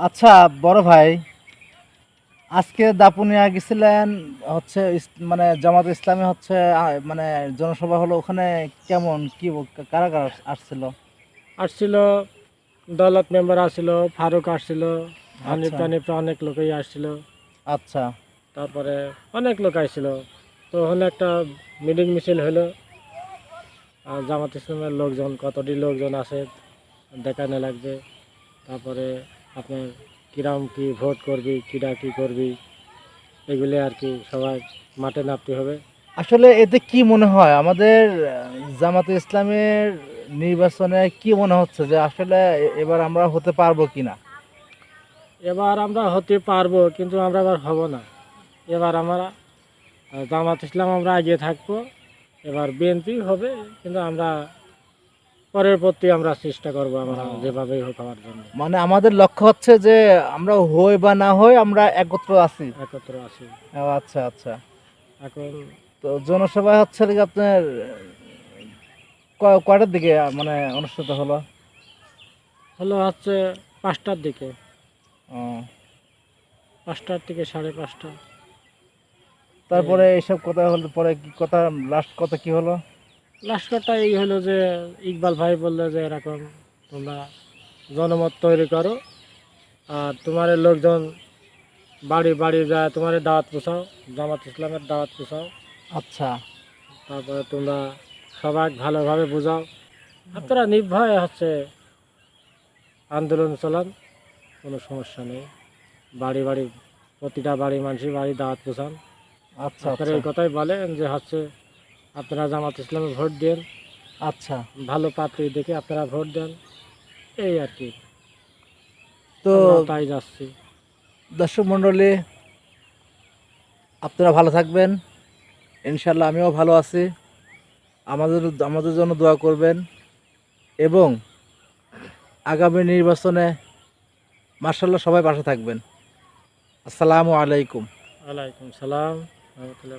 আচ্ছা বড় ভাই আজকে দাপুনিয়া গেছিলেন হচ্ছে মানে জামাত ইসলামী হচ্ছে মানে জনসভা হলো ওখানে কেমন? কি কারা কারা আসছিল? আসছিল দলত মেম্বার আসছিল ফারুক আসছিল হানিফ আচ্ছা। টানিফ অনেক লোকই আসছিল। আচ্ছা। তারপরে অনেক লোক আসছিল। তো ওখানে একটা মিটিং মিছিল হলো। আর জামাত ইসলামের লোকজন কতটি লোকজন আসে দেখানো লাগবে। তারপরে আপনার কিরাম কি ভোট করবি কিরা কি করবি এগুলি আর কি সবাই মাঠে নামতে হবে। আসলে এতে কি মনে হয়? আমাদের জামাত ইসলামের নির্বাচনে কি মনে হচ্ছে যে আসলে এবার আমরা হতে পারব কি না এবার আমরা হতে পারব কিন্তু আমরা এবার হব না। এবার আমরা জামাত ইসলাম আমরা এগিয়ে থাকব এবার বিএনপি হবে কিন্তু আমরা পরের প্রতি আমরা চেষ্টা করব আমরা। যেভাবেই হোক হওয়ার জন্য। মানে আমাদের লক্ষ্য হচ্ছে যে আমরা হই বা না হই আমরা একত্র আছি। একত্র আছি। ও, আচ্ছা আচ্ছা। এখন তো জনসভা হচ্ছে কি আপনার ক- কয়টার দিকে মানে অনুষ্ঠিত হলো? হলো হচ্ছে পাঁচটার দিকে। ও, পাঁচটার থেকে সাড়ে পাঁচটা। তারপরে এইসব কথা হলো পরে কি কথা লাস্ট কথা কি হলো? লাস্ট কথা এই হলো যে ইকবাল ভাই বলল যে এরকম তোমরা জনমত তৈরি করো আর তোমার লোকজন বাড়ি বাড়ি যায় তোমার দাওয়াত পোষাও জামাত ইসলামের দাওয়াত পোষাও। আচ্ছা। তারপরে তোমরা সবাই ভালোভাবে বোঝাও। আপনারা নির্ভয়ে হচ্ছে আন্দোলন চলান কোনো সমস্যা নেই। বাড়ি বাড়ি প্রতিটা বাড়ি মানুষের বাড়ি দাওয়াত পোষান। আচ্ছা এই আচ্ছা। কথাই বলেন যে হচ্ছে আপনারা জামাত ইসলামে ভোট দেন। আচ্ছা। ভালো পাত্রী দেখে আপনারা ভোট দেন। এই আর কি। তো তাই যাচ্ছি। দর্শক মণ্ডলী আপনারা ভালো থাকবেন। ইনশাল্লাহ আমিও ভালো আছি। আমাদের আমাদের জন্য দোয়া করবেন। এবং আগামী নির্বাচনে মার্শাল্লাহ সবাই পাশে থাকবেন। আসসালামু আলাইকুম। ওয়ালাইকুম সালাম। রহমতুল্লাহ